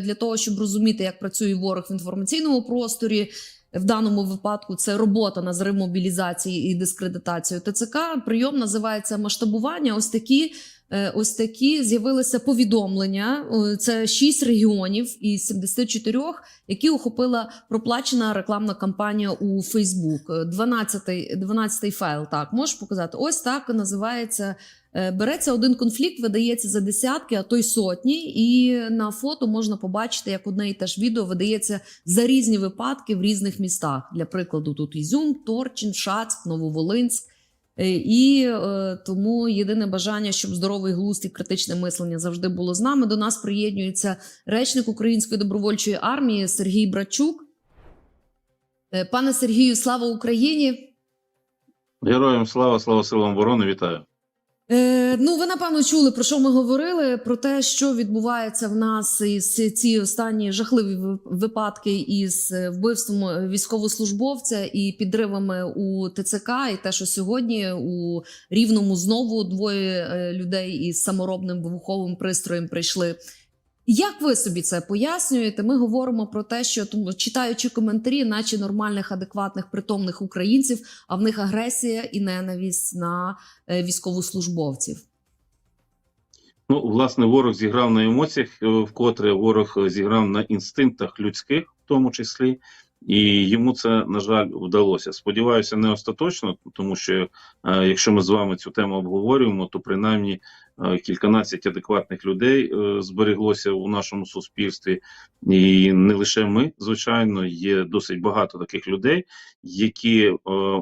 Для того, щоб розуміти, як працює ворог в інформаційному просторі. В даному випадку це робота на зрив мобілізації і дискредитацію ТЦК. Прийом називається масштабування. Ось такі, е, ось такі з'явилися повідомлення. Це шість регіонів із 74, які охопила проплачена рекламна кампанія у Фейсбук. 12, 12 файл. Так можеш показати? Ось так називається. Е, Береться один конфлікт, видається за десятки, а то й сотні. І на фото можна побачити, як одне і те ж відео видається за різні випадки в різних містах. Для прикладу, тут Ізюм, Торчин, Шацьк, Нововолинськ. Е, І е, тому єдине бажання, щоб здоровий глузд і критичне мислення завжди було з нами. До нас приєднується речник Української добровольчої армії Сергій Брачук. Пане Сергію, слава Україні! Героям слава, слава силам оборони, вітаю. Е, ну, ви напевно чули про що ми говорили: про те, що відбувається в нас із ці останні жахливі випадки із е, вбивством е, військовослужбовця і підривами у ТЦК, і те, що сьогодні у рівному знову двоє е, людей із саморобним вибуховим пристроєм прийшли. Як ви собі це пояснюєте? Ми говоримо про те, що тому, читаючи коментарі, наче нормальних, адекватних, притомних українців, а в них агресія і ненависть на е, військовослужбовців. Ну, власне, ворог зіграв на емоціях, е, вкотре ворог зіграв на інстинктах людських, в тому числі, і йому це, на жаль, вдалося. Сподіваюся, не остаточно, тому що е, якщо ми з вами цю тему обговорюємо, то принаймні кільканадцять адекватних людей е, збереглося у нашому суспільстві, і не лише ми, звичайно, є досить багато таких людей, які е,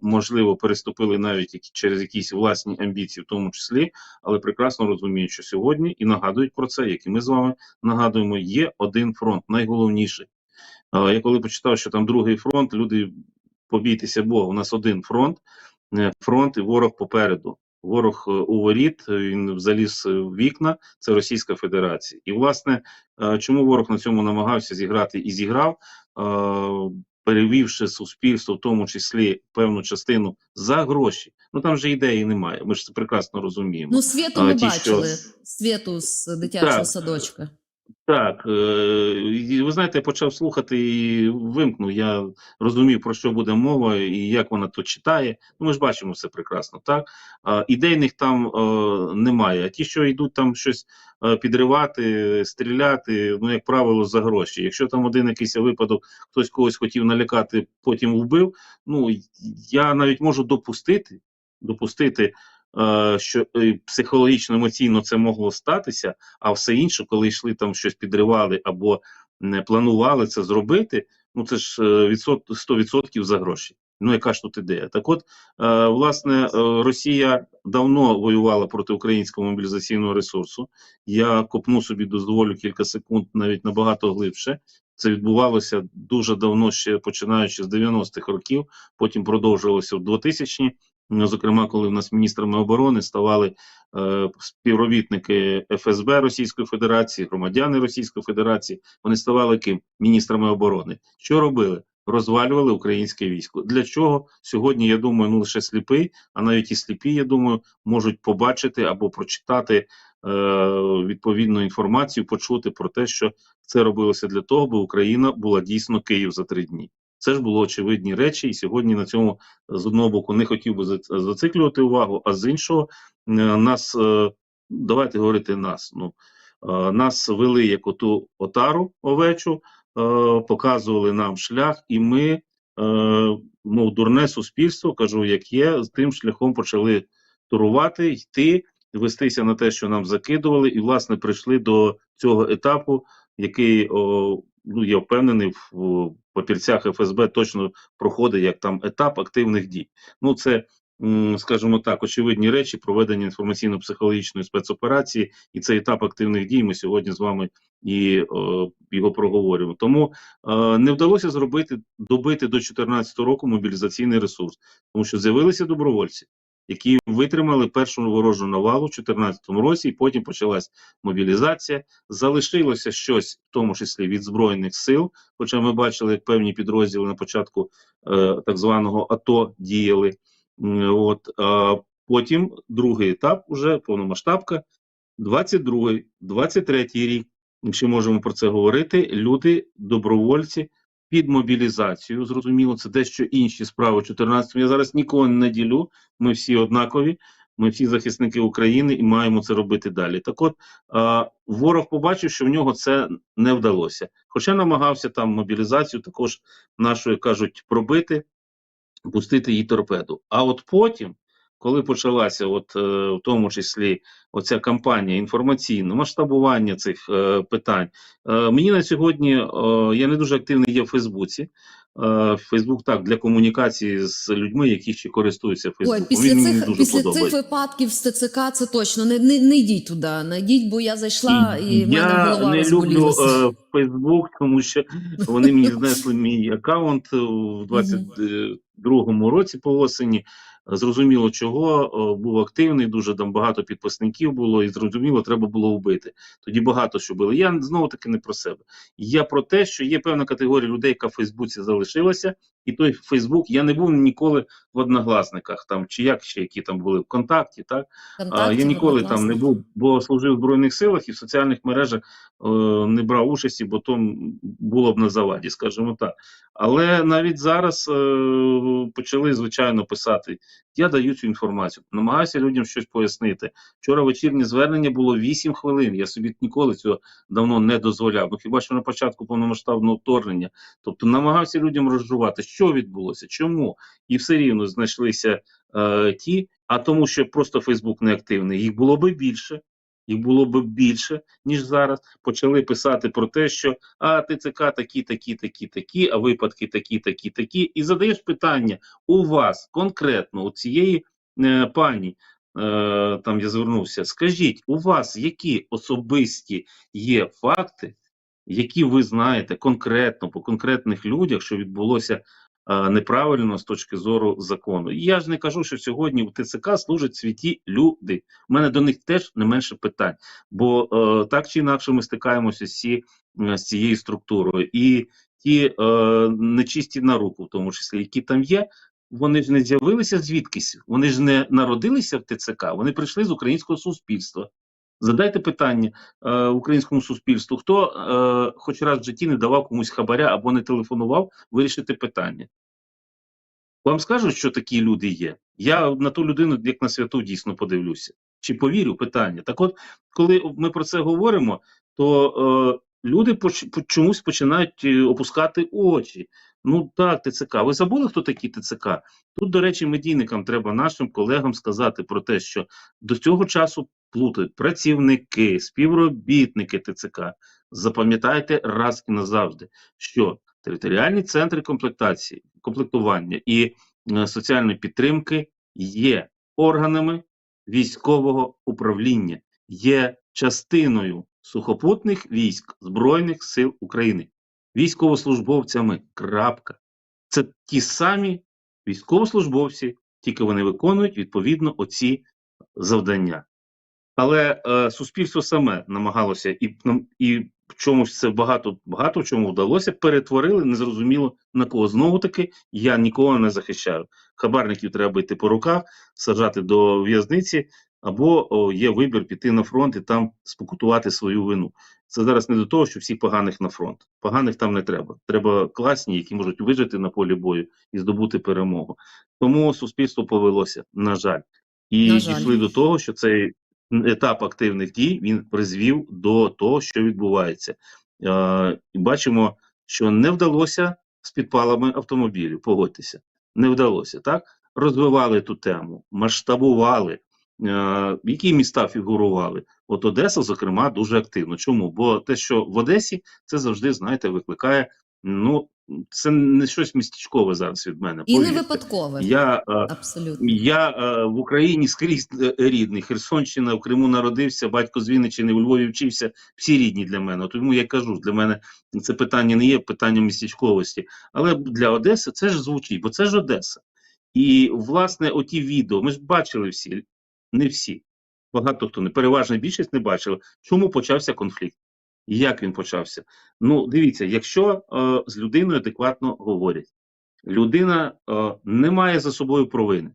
можливо переступили навіть через якісь власні амбіції, в тому числі, але прекрасно розуміють, що сьогодні і нагадують про це, як і ми з вами нагадуємо, є один фронт, найголовніший. Е, Я коли почитав, що там другий фронт, люди побійтеся Бога, у нас один фронт, е, фронт і ворог попереду. Ворог е, у воріт, е, він заліз е, в вікна, це Російська Федерація. І, власне, чому ворог на цьому намагався зіграти і зіграв, перевівши суспільство, в тому числі певну частину за гроші. Ну там же ідеї немає. Ми ж це прекрасно розуміємо. Ну, світу ми бачили що-. Світу з дитячого Так. садочка. Так, е, ви знаєте, я почав слухати і вимкнув. Я розумів, про що буде мова і як вона то читає. Ну, ми ж бачимо все прекрасно, так? Ідейних там е, немає. А ті, що йдуть там щось е, підривати, стріляти, ну, як правило, за гроші. Якщо там один якийсь випадок, хтось когось хотів налякати, потім вбив. Ну, я навіть можу допустити, допустити. Е, Що е, психологічно емоційно це могло статися, а все інше, коли йшли там щось підривали або не планували це зробити, ну це ж е, відсот 100% за гроші. Ну яка ж тут ідея? Так от, власне, Росія давно воювала проти українського мобілізаційного ресурсу. Я копну собі дозволю кілька секунд, навіть набагато глибше. Це відбувалося дуже давно, ще починаючи з 90-х років, потім продовжувалося в 2000-ні. Зокрема, коли в нас міністрами оборони ставали е, співробітники ФСБ Російської Федерації, громадяни Російської Федерації, вони ставали ким? Міністрами оборони. Що робили? Розвалювали українське військо. Для чого сьогодні, я думаю, ну лише сліпий, а навіть і сліпі, я думаю, можуть побачити або прочитати е, відповідну інформацію, почути про те, що це робилося для того, аби Україна була дійсно Київ за три дні. Це ж було очевидні речі, і сьогодні на цьому з одного боку не хотів би за- зациклювати увагу, а з іншого е, нас е, давайте говорити нас. Ну е, нас вели як оту отару овечу, показували нам шлях, і ми, мов дурне суспільство, кажу, як є, з тим шляхом почали турувати, йти, вестися на те, що нам закидували, і власне прийшли до цього етапу, який ну я впевнений в, папірцях ФСБ точно проходить як там етап активних дій. Ну це скажімо так, очевидні речі проведення інформаційно-психологічної спецоперації, і цей етап активних дій ми сьогодні з вами і о, його проговорюємо. Тому е, не вдалося зробити добити до 2014 року мобілізаційний ресурс, тому що з'явилися добровольці. Які витримали першу ворожу навалу в 2014 році, і потім почалась мобілізація. Залишилося щось, в тому числі від збройних сил. Хоча ми бачили, як певні підрозділи на початку е, так званого АТО діяли. От а потім другий етап, уже повномасштабка, 22-й, 23-й рік. якщо можемо про це говорити, люди, добровольці під мобілізацію. Зрозуміло, це дещо інші справи. 14 я зараз нікого не ділю. Ми всі однакові. Ми всі захисники України і маємо це робити далі. Так от ворог побачив, що в нього це не вдалося. Хоча намагався там мобілізацію також нашою кажуть пробити, пустити їй торпеду. А от потім, коли почалася, от е, в тому числі, оця кампанія інформаційна, масштабування цих е, питань, е, мені на сьогодні е, я не дуже активний є в Фейсбуці. Фейсбук так для комунікації з людьми, які ще користуються Ой, після Він цих дуже після цих випадків з ТЦК це точно не, не, не йдіть туди. Не йдіть, бо я зайшла і в мене голова не люблю Фейсбук, тому що вони мені знесли мій аккаунт в 22-му році по осені. Зрозуміло, чого е, був активний, дуже там багато підписників було, і зрозуміло, треба було вбити. Тоді багато що було. Я знову таки не про себе. Я про те, що є певна категорія людей, яка в Фейсбуці залишилася, і той Фейсбук я не був ніколи в одногласниках, там чи як ще які там були в контакті, так а, я ніколи там не був, бо служив в Збройних силах і в соціальних мережах е, не брав участі, бо то було б на заваді, скажімо так. Але навіть зараз е, почали, звичайно, писати. Я даю цю інформацію, намагаюся людям щось пояснити. Вчора вечірнє звернення було 8 хвилин. Я собі ніколи цього давно не дозволяв. Ну хіба що на початку повномасштабного вторгнення. Тобто намагався людям розжувати, що відбулося, чому, і все рівно знайшлися е, ті, а тому, що просто Фейсбук не активний, їх було би більше. Їх було б більше, ніж зараз. Почали писати про те, що а ТЦК такі, такі, такі, такі, а випадки такі, такі, такі. І задаєш питання у вас конкретно, у цієї е, пані, е, там я звернувся, скажіть, у вас які особисті є факти, які ви знаєте конкретно по конкретних людях, що відбулося е, неправильно з точки зору закону. І я ж не кажу, що сьогодні у ТЦК служать святі люди. У мене до них теж не менше питань, бо е, так чи інакше ми стикаємося всі е, з цією структурою. І ті е, нечисті на руку, в тому числі, які там є, вони ж не з'явилися звідкись, вони ж не народилися в ТЦК, вони прийшли з українського суспільства. Задайте питання е, українському суспільству, хто е, хоч раз в житті не давав комусь хабаря або не телефонував, вирішити питання. Вам скажуть, що такі люди є. Я на ту людину, як на святу, дійсно подивлюся. Чи повірю питання? Так от, коли ми про це говоримо, то е, люди поч- по- чомусь починають е, опускати очі. Ну так, ТЦК. Ви забули, хто такі ТЦК? Тут, до речі, медійникам треба нашим колегам сказати про те, що до цього часу плутають працівники, співробітники ТЦК. Запам'ятайте раз і назавжди, що територіальні центри комплектації, комплектування і е, соціальної підтримки є органами військового управління, є частиною сухопутних військ Збройних сил України, військовослужбовцями. Крапка. Це ті самі військовослужбовці, тільки вони виконують відповідно оці завдання. Але е, суспільство саме намагалося і, і в чомусь це багато, багато в чому вдалося, перетворили незрозуміло на кого. Знову таки, я нікого не захищаю. Хабарників треба йти по руках, саджати до в'язниці, або о, є вибір піти на фронт і там спокутувати свою вину. Це зараз не до того, що всі поганих на фронт. Поганих там не треба. Треба класні, які можуть вижити на полі бою і здобути перемогу. Тому суспільство повелося, на жаль, і На жаль. дійшли до того, що цей етап активних дій він призвів до того, що відбувається. Е, і бачимо, що не вдалося з підпалами автомобілів. Погодьтеся, не вдалося так. Розвивали ту тему, масштабували. Е, які міста фігурували? От Одеса, зокрема, дуже активно. Чому? Бо те, що в Одесі, це завжди, знаєте, викликає. Ну, це не щось містечкове зараз від мене. І не випадкове. Я е, Абсолютно. я е, в Україні скрізь рідний. Херсонщина, в Криму народився, батько з Вінниччини, у Львові вчився. Всі рідні для мене. Тому я кажу, для мене це питання не є питанням містечковості. Але для Одеси це ж звучить, бо це ж Одеса. І власне, оті відео, ми ж бачили всі, не всі. Багато хто не переважна більшість не бачили, чому почався конфлікт. Як він почався? Ну, дивіться, якщо е, з людиною адекватно говорять, людина е, не має за собою провини,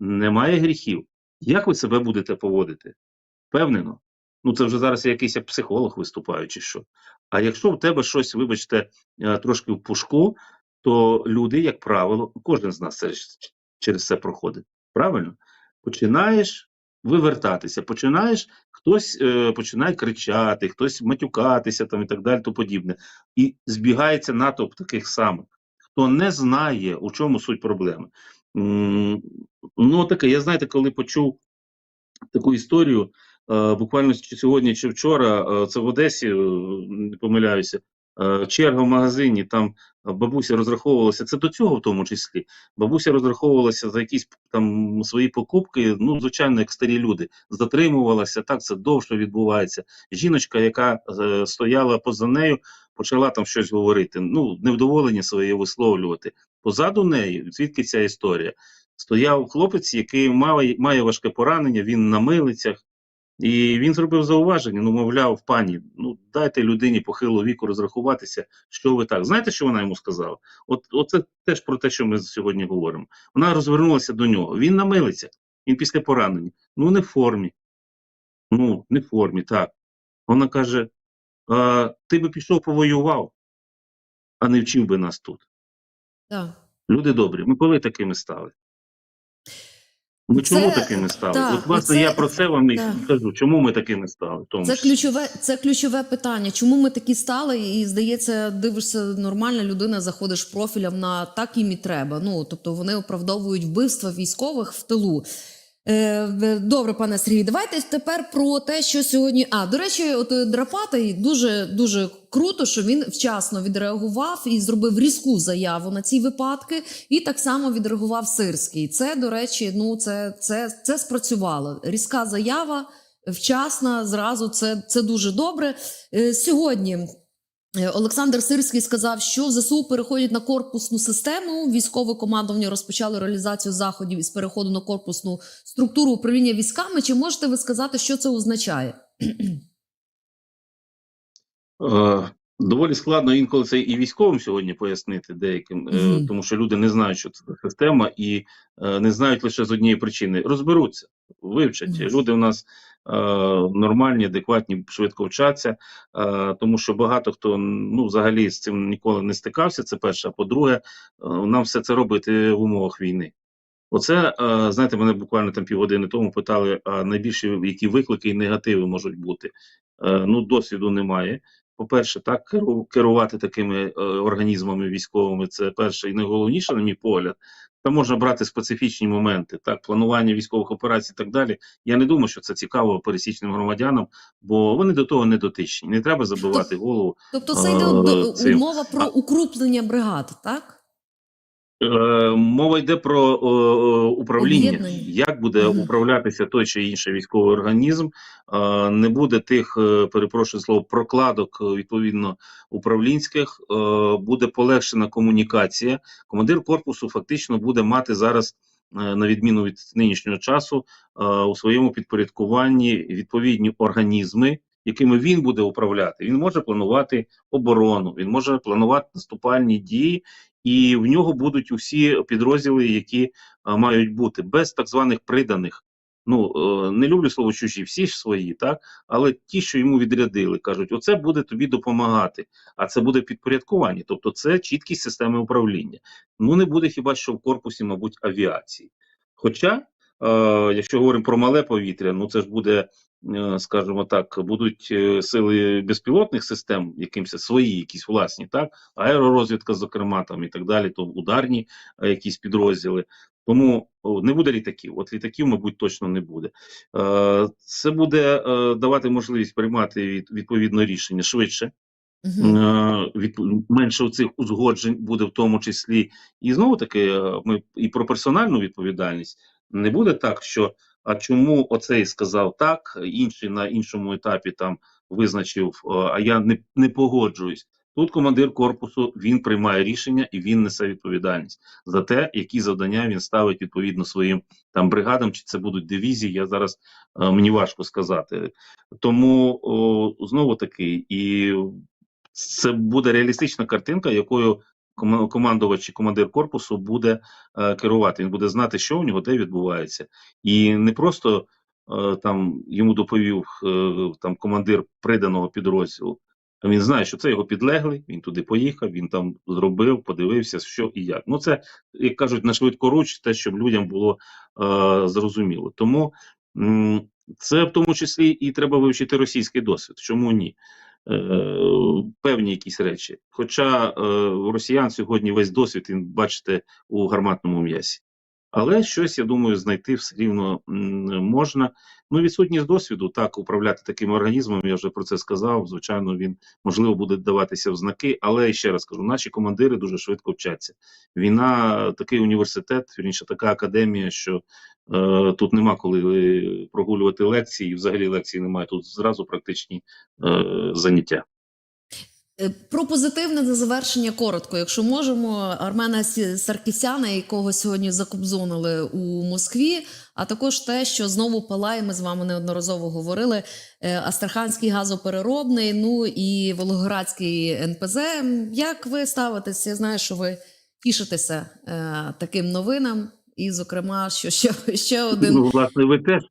не має гріхів. Як ви себе будете поводити? Впевнено. ну це вже зараз якийсь як психолог виступаю, чи що. А якщо в тебе щось, вибачте, е, трошки в пушку, то люди, як правило, кожен з нас це через це проходить. Правильно? Починаєш вивертатися, починаєш, хтось е, починає кричати, хтось матюкатися там і так далі, то подібне. І збігається натовп таких самих, хто не знає, у чому суть проблеми. Ну, таке, я знаєте, коли почув таку історію, е, буквально чи сьогодні чи вчора, е, це в Одесі, е, не помиляюся, черга в магазині, там бабуся розраховувалася, це до цього в тому числі. Бабуся розраховувалася за якісь там свої покупки, ну, звичайно, як старі люди, затримувалася, так це довше відбувається. Жіночка, яка е, стояла поза нею, почала там щось говорити, ну, невдоволення своє висловлювати. Позаду неї, звідки ця історія? Стояв хлопець, який має, має важке поранення, він на милицях, і він зробив зауваження, ну, мовляв, пані, ну дайте людині похилого віку розрахуватися, що ви так. Знаєте, що вона йому сказала? От оце теж про те, що ми сьогодні говоримо. Вона розвернулася до нього. Він на милицях, він після поранення. Ну, не в формі. Ну, не в формі, так. Вона каже: а, ти би пішов повоював, а не вчив би нас тут. Так. Люди добрі, ми коли такими стали? Ми Це- чому такими стали? так, От, власне, це, я про це вам і кажу, чому ми такими стали. тому Це ключове, це ключове питання. Чому ми такі стали? І здається, дивишся, нормальна людина, заходиш профілям на так їм і треба. Ну тобто вони оправдовують вбивства військових в тилу. Е, добре, пане Сергій, давайте тепер про те, що сьогодні. А до речі, от е, Драпатий дуже дуже круто, що він вчасно відреагував і зробив різку заяву на ці випадки, і так само відреагував Сирський. Це, до речі, ну це, це, це спрацювало. Різка заява вчасна, зразу це, це дуже добре. Е, Сьогодні Олександр Сирський сказав, що ЗСУ переходять на корпусну систему. Військове командування розпочало реалізацію заходів із переходу на корпусну структуру управління військами. Чи можете ви сказати, що це означає? Е, Доволі складно інколи це і військовим сьогодні пояснити деяким, е, Мгм. тому що люди не знають, що це за система, і е, не знають лише з однієї причини. Розберуться, вивчать. Мгм. Люди у нас е, нормальні, адекватні, швидко вчаться, е, тому що багато хто ну, взагалі з цим ніколи не стикався. Це перше. А по-друге, е, нам все це робити в умовах війни. Оце, е, знаєте, мене буквально там півгодини тому питали, а найбільші які виклики і негативи можуть бути. Е, Ну, досвіду немає. По-перше, так керу- керувати такими е, організмами військовими це перше і найголовніше, на мій погляд. Там можна брати специфічні моменти, так, планування військових операцій і так далі. Я не думаю, що це цікаво пересічним громадянам, бо вони до того не дотичні. Не треба забивати голову. Тобто, це йде Е, умова про укруплення бригад, так? Е, мова йде про е, е, управління. Як буде управлятися той чи інший військовий організм? Не буде тих, перепрошую слово, прокладок відповідно управлінських. Буде полегшена комунікація. Командир корпусу фактично буде мати зараз. На відміну від нинішнього часу, у своєму підпорядкуванні відповідні організми, якими він буде управляти. Він може планувати оборону, він може планувати наступальні дії, і в нього будуть усі підрозділи, які мають бути без так званих приданих. Ну е, не люблю слово чужі, всі ж свої, так але ті, що йому відрядили, кажуть, оце буде тобі допомагати, а це буде підпорядкування, тобто це чіткість системи управління. Ну не буде хіба що в корпусі, мабуть, авіації. Хоча, е, якщо говоримо про мале повітря, ну це ж буде, е, скажімо так, будуть е, сили безпілотних систем, якимось свої, якісь власні, так аеророзвідка, зокрема, там і так далі, то ударні е, якісь підрозділи. Тому не буде літаків. От літаків, мабуть, точно не буде. Е, Це буде е, давати можливість приймати від, відповідно рішення швидше. Угу. Е, від, менше цих узгоджень буде в тому числі. І знову таки, е, ми і про персональну відповідальність не буде так, що а чому оцей сказав так, інший на іншому етапі там визначив, е, а я не, не погоджуюсь. Тут командир корпусу він приймає рішення і він несе відповідальність за те, які завдання він ставить відповідно своїм там бригадам, чи це будуть дивізії. Я зараз е, мені важко сказати. Тому о, знову таки, і це буде реалістична картинка, якою командувач і командир корпусу буде е, керувати. Він буде знати, що у нього де відбувається, і не просто е, там йому доповів е, там командир приданого підрозділу. Він знає, що це його підлеглий, він туди поїхав, він там зробив, подивився, що і як. Ну, це, як кажуть, на швидкоруч, те, щоб людям було е, зрозуміло. Тому м, це в тому числі і треба вивчити російський досвід. Чому ні? Е, певні якісь речі. Хоча е, росіян сьогодні весь досвід, він, бачите, у гарматному м'ясі. Але щось, я думаю, знайти все рівно можна. Ну, відсутність досвіду, так, управляти таким організмом, я вже про це сказав. Звичайно, він можливо буде даватися в знаки, але ще раз кажу, наші командири дуже швидко вчаться. Війна, такий університет, вірніше, така академія, що е, тут нема коли е, прогулювати лекції, і взагалі лекцій немає. Тут зразу практичні е, заняття. Е, Про позитивне на завершення коротко, якщо можемо, Армена Саркісяна, якого сьогодні закобзонили у Москві, а також те, що знову палає, ми з вами неодноразово говорили. е, Астраханський газопереробний, ну і Волгоградський НПЗ. Як ви ставитесь? Я знаю, що ви тішитеся е, таким новинам, і, зокрема, що ще, ще один Ну, власне, ви теж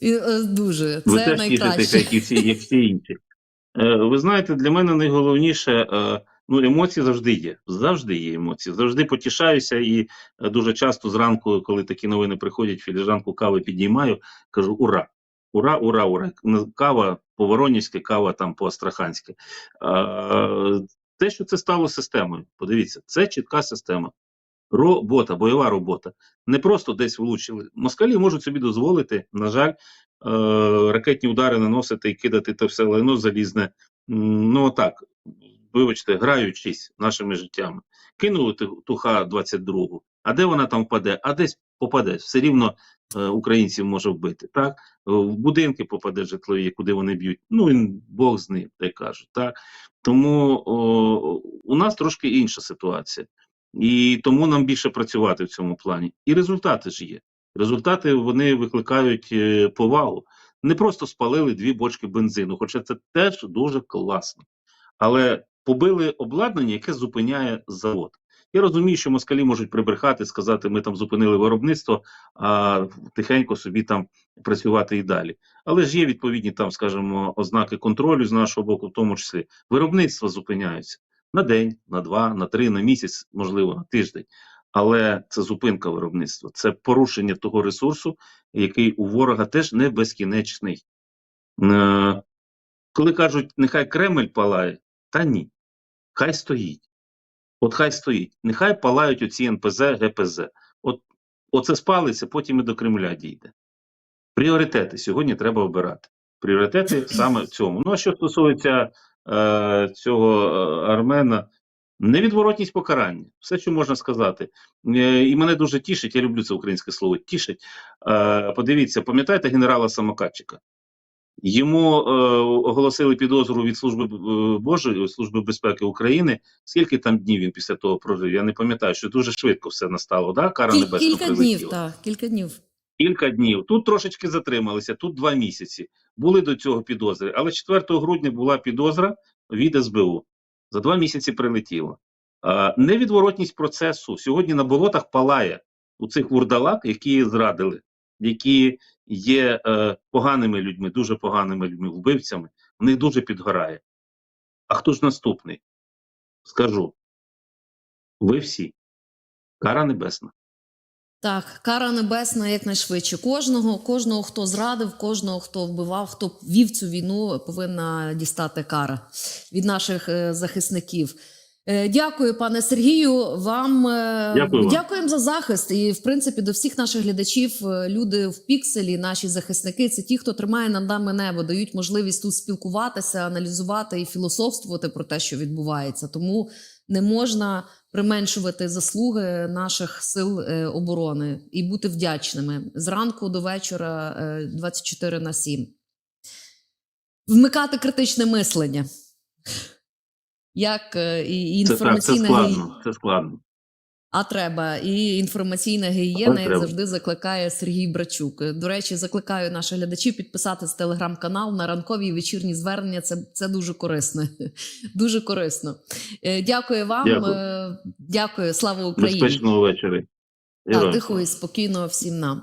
і, е, дуже Ви це теж найкраще. тішитеся, як і всі, як всі інші. Е, ви знаєте, для мене найголовніше, е, ну, емоції завжди є. Завжди є емоції. Завжди потішаюся і е, дуже часто зранку, коли такі новини приходять, філіжанку кави підіймаю, кажу ура! Ура, ура, ура! Кава по-воронівськи, кава там по-астраханськи. Е, те, що це стало системою, подивіться, це чітка система. Робота, бойова робота. Не просто десь влучили. Москалі можуть собі дозволити, на жаль, ракетні удари наносити і кидати те все лайно залізне. Ну так, вибачте, граючись нашими життями. Кинули ту, ту Х-22, а де вона там впаде? А десь попаде. Все рівно е, українців може вбити. Так? Е, В будинки попаде житлові, куди вони б'ють. Ну, і Бог з ним, так кажуть. Так? Тому о, у нас трошки інша ситуація. І тому нам більше працювати в цьому плані. І результати ж є. Результати вони викликають е, повагу. Не просто спалили дві бочки бензину, хоча це теж дуже класно. Але побили обладнання, яке зупиняє завод. Я розумію, що москалі можуть прибрехати, сказати, ми там зупинили виробництво, а тихенько собі там працювати і далі. Але ж є відповідні там, скажімо, ознаки контролю з нашого боку, в тому числі виробництво зупиняється на день, на два, на три, на місяць, можливо, на тиждень. Але це зупинка виробництва, це порушення того ресурсу, який у ворога теж не безкінечний. Е, коли кажуть, нехай Кремль палає, та ні, хай стоїть. От хай стоїть. Нехай палають оці НПЗ, ГПЗ. От оце спалиться, потім і до Кремля дійде. Пріоритети сьогодні треба обирати. Пріоритети саме в цьому. Ну, а що стосується е, цього е, Армена, невідворотність покарання. Все, що можна сказати. Е, і мене дуже тішить, я люблю це українське слово, тішить. Е, подивіться, пам'ятаєте генерала Самокатчика? Йому е, оголосили підозру від Служби Божої, Служби безпеки України. Скільки там днів він після того прожив? Я не пам'ятаю, що дуже швидко все настало. Да? Кара Кіль- небесна кілька прилетіла. днів, так, кілька днів. Кілька днів. Тут трошечки затрималися, тут два місяці. Були до цього підозри. Але 4 грудня була підозра від СБУ. За два місяці прилетіло. Невідворотність процесу сьогодні на болотах палає у цих вурдалак, які зрадили, які є е, поганими людьми, дуже поганими людьми, вбивцями. В них дуже підгорає. А хто ж наступний? Скажу. Ви всі. Кара небесна. Так, кара небесна якнайшвидше. Кожного, кожного, хто зрадив, кожного, хто вбивав, хто вів цю війну, повинна дістати кара від наших е, захисників. Е, Дякую, пане Сергію. Вам е, Дякую дякуємо за захист. І, в принципі, до всіх наших глядачів, е, люди в пікселі, наші захисники, це ті, хто тримає над нами небо, дають можливість тут спілкуватися, аналізувати і філософствувати про те, що відбувається. Тому не можна применшувати заслуги наших сил оборони і бути вдячними зранку до вечора е, 24 на 7. Вмикати критичне мислення. Як е, і і Це так, це інформаційна складно. Це складно. а треба. І інформаційна гігієна, як завжди, закликає Сергій Брачук. До речі, закликаю наших глядачів підписатись телеграм-канал на ранкові і вечірні звернення. Це, це дуже корисно. Дуже корисно. Е, Дякую вам. Дякую. Е, Дякую. Слава Україні. Безпечного вечора. Тихо і спокійно всім нам.